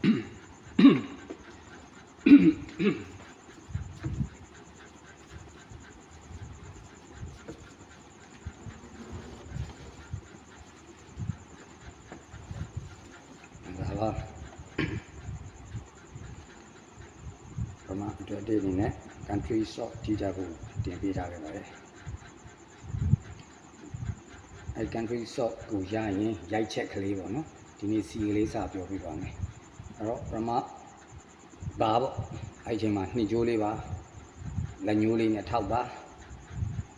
ဒါပါပမာအတွက်ဒီအနေနဲ့ country shot ကြည့်ကြဖို့တင်ပေးထားခဲ့ပါတယ်အဲ country shot ကိုရရင်ရိုက်ချက်ကလေးပေါ့နော်ဒီနေ့စီကလေးစပြောပြပါမယ် အဲ့တော့ပမာဘာပေါ့အဲ့ဒီချိန်မှာနှစ်ကြိုးလေးပါလက်ညိုးလေးနဲ့ထောက်ပါ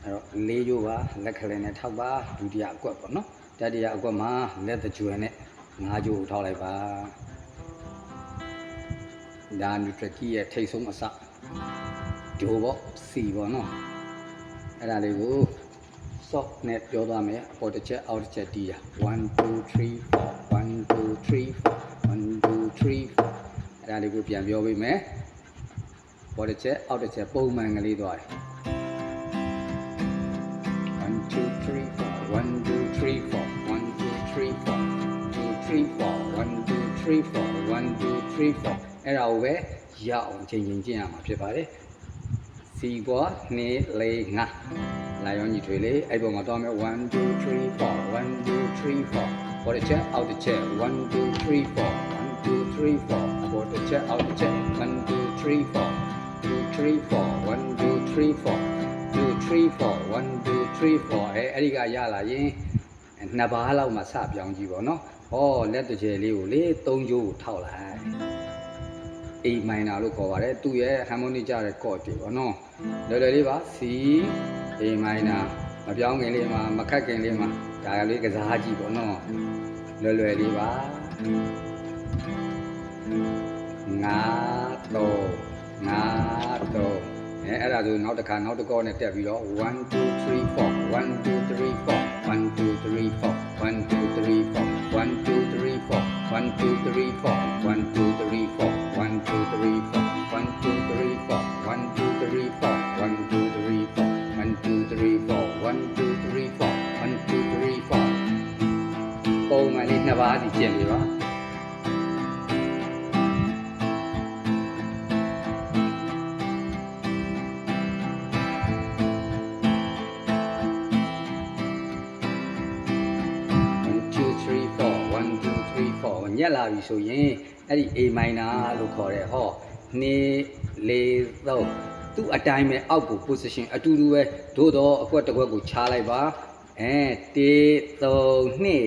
အဲ့တော့လေးကြိုးပါလက်ကလေးနဲ့ထောက်ပါဒုတိယအကွက်ပေါ့နော်တတိယအကွက်မှာလက်တကြွယ်နဲ့ငါးကြိုးကိုထောက်လိုက်ပါဒါနျူထရကီရဲ့ထိတ်ဆုံးအစဂျိုးပေါ့စီပေါ့နော်အဲ့ဒါလေးကို soft နဲ့ပြောသွားမယ်အပေါ်တစ်ချက်အောက်တစ်ချက်တီးတာ1 2 3 4 1 2 3 4 1 2 3 4အဲ့ဒါလေးကိုပြန်ပြောပေးမယ်ပေါ်တစ်ချက်အောက်တစ်ချက်ပုံမှန်ကလေးသွားတယ်1 2 3 4 1 2 3 4 1 2 3 4 2 3 4 1 2 3 4 1 2 3 4အဲ့ဒါကိုပဲရအောင်ချိန်ချိန်ကျင့်ရမှာဖြစ်ပါတယ်စီကွာနေလေးငါလာရောညီထွေလေးအဲ့ပုံမှာတော့မယ်1 2 3 4 1 2 3 4ပေါ်တစ်ချက်အောက်တစ်ချက်1 2 3 4 1 2 3 4အပေါ်တစ်ချက်အောက်တစ်ချက်1 2 3 4 2 3 4 1 2 3 4 2 3 4 1 2 3 4အဲအဲ့ဒီကရလာရင်နှစ်ပါးလောက်မှစပြောင်းကြည့်ပါတော့ဟောလက်တစ်ချက်လေးကိုလေသုံးကြိုးကိုထောက်လိုက် A minor လို့ခေါ်ပါတယ်သူ့ရဲ့ harmonic ကြတဲ့ chord တွေပေါ့နော်လွယ်လွယ်လေးပါ C A minor မပြောင်းခင်လေးမှာမခတ်ခင်လေးမှာဒါလေးကစားကြည့်ပေါ့နော်လွယ်လွယ်လေးပါ ငါတော့ငါတော့အဲအဲ့ဒါဆိုနောက်တစ်ခါနောက်တစ်ကောနဲ့တက်ပြီးတော့1 2 3 4 1 2 3 4 1 2 3 4 1 2 3 4 1 2 3 4 1 2 3 4 1 2 3 4 1 2 3 4 1 2 3 4 1 2 3 4 1 2 3 4 1 2 3 4 1 2 3 4 1 2 3 4ပုံမှန်လေးနှစ်ပါးစီကျင့်ပြီပါ မြက်လာပြီဆိုရင်အဲ့ဒီ A minor လို့ခေါ်တယ်ဟောနေလေတော့သူ့အတိုင်းပဲအောက်ကို position အတူတူပဲသို့တော့အကွက်တစ်ကွက်ကိုချလိုက်ပါအဲတေ3နှစ်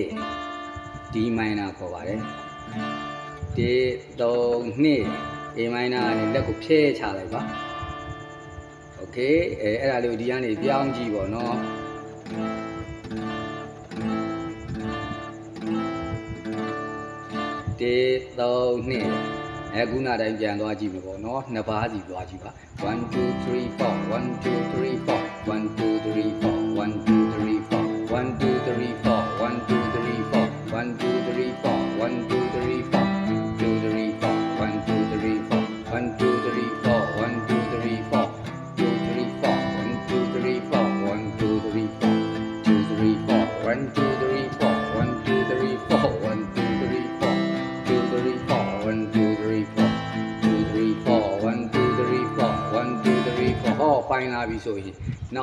D minor ခေါ်ပါတယ်တေ3နှစ် A minor နဲ့လက်ကိုဖြဲချလိုက်ပါ okay အဲအဲ့ဒါလေးကိုဒီကနေပြောင်းကြည့်ပေါ့နော် တေ3နှစ်အခုနာတိုင်းပြန်သွားကြည့်မယ်ပေါ့နော်နှစ်ပါးစီသွားကြည့်ပါ1 2 3 4 1 2 3 4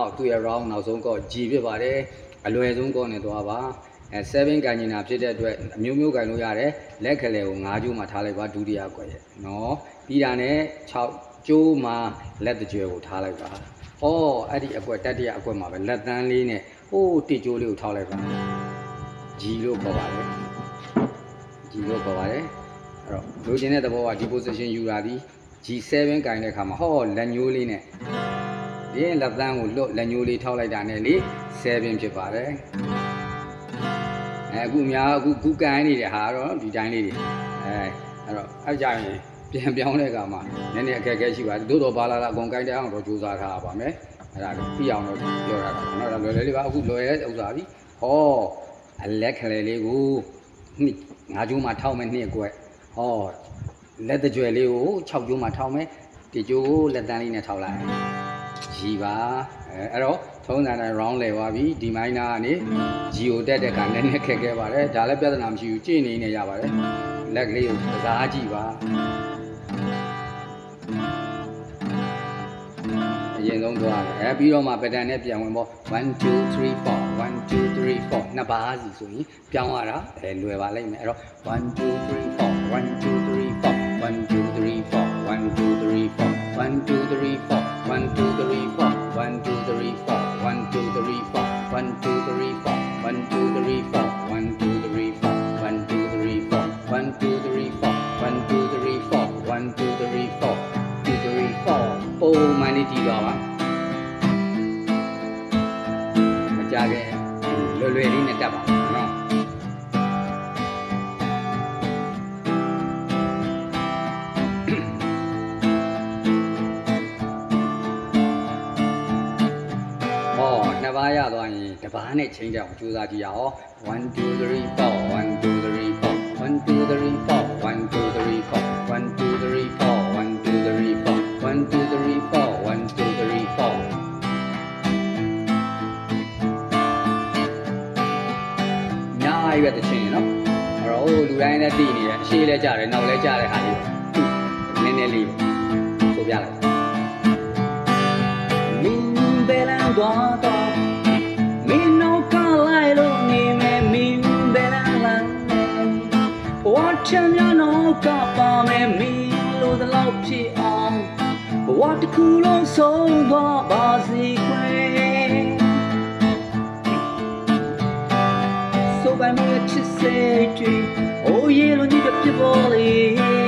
နောက်သူ့ရဲ့ round နောက်ဆုံးကော G ဖြစ်ပါတယ်အလွယ်ဆုံးကောနဲ့သွားပါအဲ7ကန်ကျင်တာဖြစ်တဲ့အတွက်အမျိုးမျိုးကန်လို့ရတယ်လက်ခလဲကို၅ကျိုးမှထားလိုက်ပါဒုတိယကွက်ရဲ့နော်ပြီးတာနဲ့6ကျိုးမှလက်တကြွယ်ကိုထားလိုက်ပါဩအဲ့ဒီအကွက်တတိယအကွက်မှာပဲလက်တန်းလေးနဲ့ဟိုးတစ်ကျိုးလေးကိုထောက်လိုက်ပါ G လို့ခေါ်ပါတယ် G လို့ခေါ်ပါတယ်အဲ့တော့လိုချင်တဲ့သဘောကဒီ position ယူတာဒီ G7 ကင်တဲ့အခါမှာဟောလက်ညိုးလေးနဲ့ ဒီလက်သန်းကိုလွတ်လက်ညိုးလေးထောက်လိုက်တာနဲ့လေ7ဖြစ်ပါတယ်အဲအခုအများအခုခုကန်နေတဲ့ဟာတော့ဒီတိုင်းလေးတွေအဲအဲ့တော့အဲ့ကြရင်ပြန်ပြောင်းတဲ့အခါမှာနည်းနည်းအခက်အခဲရှိပါတယ်သို့တော်ဘာလာလာအကုန်ကိုင်းတဲ့အောင်တော့ကြိုးစားထားပါမယ်အဲ့ဒါလေးပြအောင်တော့ပြောရတာပေါ့နော်ဒါလွယ်လွယ်လေးပါအခုလွယ်တဲ့ဥစ္စာပြီဟောအလက်ခလေလေးကိုနှစ်ငါးကျိုးမှထောက်မယ်နှစ်ကွက်ဟောလက်တကြွယ်လေးကို6ကျိုးမှထောက်မယ်ဒီကျိုးကိုလက်တန်းလေးနဲ့ထောက်လိုက် ရီပါအဲအဲအဲ့တော့ထုံးစံတိုင်း round လဲသွားပြီဒီ minor ကနေ G ကိုတက်တဲ့ကနည်းနည်းခက်ခဲပါတယ်ဒါလည်းပြဿနာမရှိဘူးကြည့်နေနေရပါတယ်လက်ကလေးကိုကစားကြည့်ပါအရင်ဆုံးသွားတယ်အဲပြီးတော့မှ pattern နဲ့ပြန်ဝင်ပေါ့1 2 3 4 1 2 3 4နှစ်ပါးစီဆိုရင်ပြောင်းရတာအဲလွယ်ပါလိမ့်မယ်အဲ့တော့1 2 3 4 1 2 3 4 1 2 3 4 1 2 3 4 1 2 3 4 1 2 နှစ်ပါးရသွားရင်တစ်ပါးနဲ့ချိန်ကြအောင်ကြိုးစားကြည့်ရအောင်1 2 3 4 1 2 3 4 1 2 3 4 1 2 3 4 1 2 3 4 1 2 3 4 1 2 3 4 1 2 3 4ညာရွက်တဲ့ချင်းနော်အဲ့တော့လူတိုင်းလည်းတည်နေတယ်အရှိလည်းကြားတယ်နောက်လည်းကြားတဲ့ဟာလေးနည်းနည်းလေးဆိုပြလိုက်မင်းဘယ်လန်တော့တော့ ချမ်းမြောင်းတော့ကပါမယ်မင်းလို့တလောက်ဖြစ်အောင်ဘဝတစ်ခုလုံးဆုံးသွားပါစေခွေဆိုပိုင်မှုချစ်စေတွေအိုးရေလုံးကြီးပြပေါ်လေ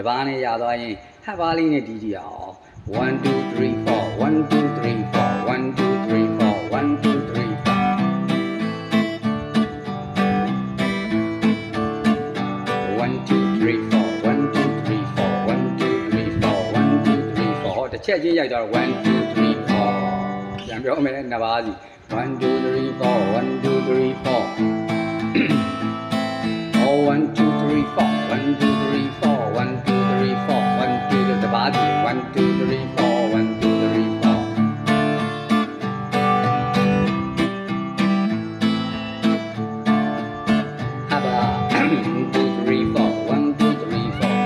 တစ်ပါးနဲ့ရသွားရင်ဟပ်ပါးလေးနဲ့တီးကြည့်အောင်1 2 3 4 1 2 3 4 1 2 3 4 1 2 3 4တစ်ချက်ချင်းရိုက်သွားတော့1 2 3 4ပြန်ပြောမယ်နှစ်ပါးစီ1 2 3 4 1 2 3 4 oh 1 2 3 4 1 2 3 4 two, the body. One, two, three, four. One, two, three, four. Haba. One, two, three, four. One, two, three, four.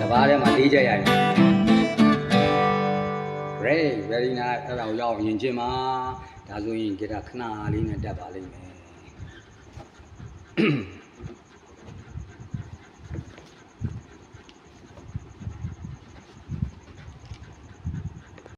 တပါးထဲမှာ၄ချက်ရတယ် Great very nice အဲ့ဒါကိုရအောင်ယဉ်ချင်းပါဒါဆိုရင်ဂီတာခဏလေးနဲ့တက်ပါလိမ့်မယ်